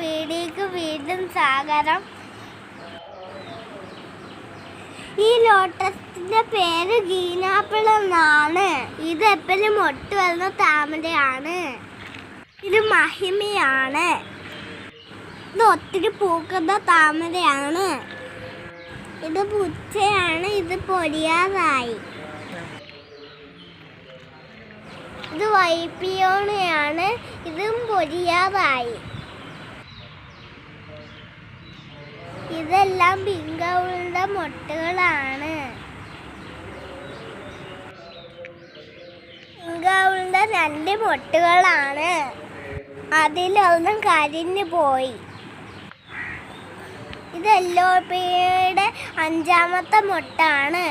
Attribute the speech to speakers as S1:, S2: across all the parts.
S1: വീഡിയോയിലേക്ക് വീണ്ടും സ്വാഗതം. ഈ ലോട്ടസിന്റെ പേര് ഗീനാപ്പിൾ എന്നാണ് ഇത് എപ്പോഴും ഒട്ടു വരുന്ന താമരയാണ്. ഇത് മഹിമയാണ്. ഇത് ഒത്തിരി പൂക്കുന്ന താമരയാണ്. ഇത് പുച്ചയാണ് ഇത് പൊടിയാതായി ഇത് വൈപ്പിയോണയാണ്. ഇതും പൊരിയാതായി ഇതെല്ലാം പിങ്കവുളുടെ മുട്ടകളാണ്. പിങ്കവുളുടെ രണ്ട് മുട്ടകളാണ്. അതിലൊന്നും കരിഞ്ഞു പോയി. ഇത് എല്ലോപ്പിയുടെ അഞ്ചാമത്തെ മുട്ടാണ്.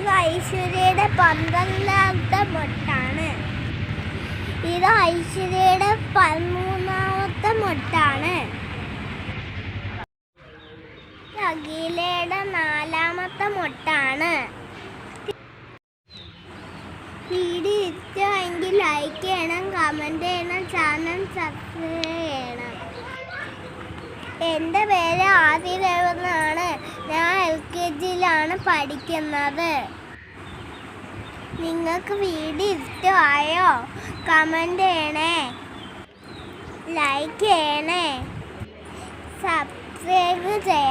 S1: ഇത് ഐശ്വര്യയുടെ പന്ത്രണ്ടാമത്തെ മൊട്ടാണ്. ഇത് ഐശ്വര്യയുടെ പതിമൂന്നാമത്തെ മൊട്ടാണ്. അഖിലയുടെ നാലാമത്തെ മൊട്ടാണ്. വീഡിയോ ഇഷ്ടമെങ്കിൽ ലൈക്ക് ചെയ്യണം കമന്റ് ചെയ്യണം ചാനൽ സബ്സ്ക്രൈബ് ചെയ്യണം. എന്റെ പേര് ആദിദേവെന്നാണ് പഠിക്കുന്നത്. നിങ്ങൾക്ക് വീഡിയോ ഇഷ്ടമായോ? കമന്റ് ചെയ്യണേ. ലൈക്ക് ചെയ്യണേ. സബ്സ്ക്രൈബ് ചെയ്യണേ